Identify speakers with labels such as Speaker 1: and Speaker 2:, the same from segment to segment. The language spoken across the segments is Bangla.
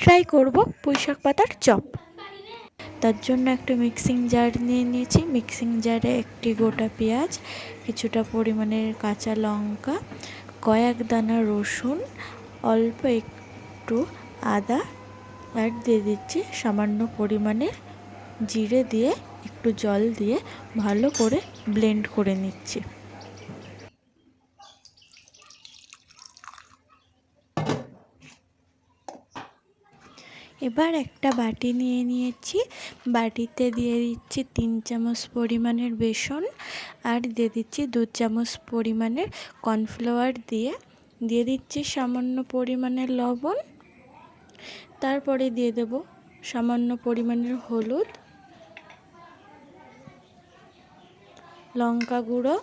Speaker 1: ট্রাই করব পুঁইশাক পাতার চপ। তার জন্য একটা মিক্সিং জার নিয়ে নিয়েছি। মিক্সিং জারে একটি গোটা পেঁয়াজ, কিছুটা পরিমাণের কাঁচা লঙ্কা, কয়েক দানা রসুন, অল্প একটু আদা, আর দিয়ে দিচ্ছি সামান্য পরিমাণের জিরে দিয়ে একটু জল দিয়ে ভালো করে ব্লেন্ড করে নিচ্ছি। এবার একটা বাটি নিয়ে নিয়েছি। বাটিতে দিয়ে দিচ্ছি তিন চামচ পরিমাণের বেসন আর দিয়ে দিচ্ছি দু চামচ পরিমাণের কর্নফ্লাওয়ার দিয়ে। দিয়ে দিচ্ছি সামান্য পরিমাণের লবণ। তারপরে দিয়ে দেব সামান্য পরিমাণের হলুদ, লঙ্কা গুঁড়ো,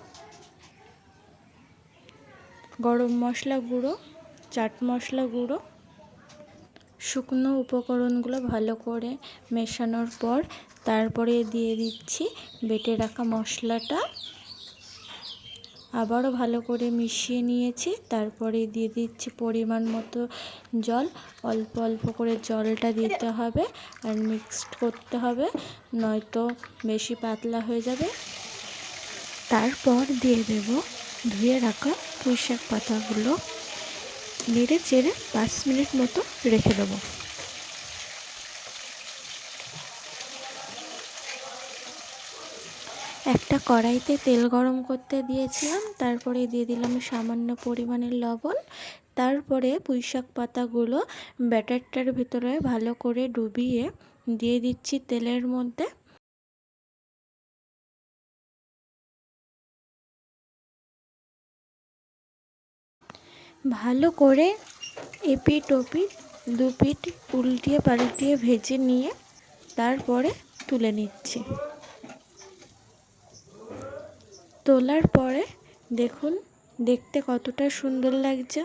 Speaker 1: গরম মশলা গুঁড়ো, চাট মশলা গুঁড়ো শুকনো উপকরণগুলো ভালো করে মেশানোর পর তারপরে দিয়ে দিচ্ছি বেটে রাখা মশলাটা। আবারও ভালো করে মিশিয়ে নিয়েছি, তারপরে দিয়ে দিচ্ছি পরিমাণ মতো জল। অল্প অল্প করে জলটা দিতে হবে আর মিক্সড করতে হবে, নয়তো বেশি পাতলা হয়ে যাবে। তারপর দিয়ে দেব ধুয়ে রাখা পুঁইশাক পাতাগুলো। নেড়ে চেড়ে পাঁচ মিনিট মতো রেখে দেবো। একটা কড়াইতে তেল গরম করতে দিয়েছিলাম, তারপরে দিয়ে দিলাম সামান্য পরিমাণের লবণ। তারপরে পুঁইশাক পাতাগুলো ব্যাটারটার ভিতরে ভালো করে ডুবিয়ে দিয়ে দিচ্ছি তেলের মধ্যে। ভালো করে এপিট ওপিট দুপিট উল্টিয়ে পাল্টিয়ে ভেজে নিয়ে তারপরে তুলে নিচ্ছি। তোলার পরে দেখুন, দেখতে কতটা সুন্দর লাগছে।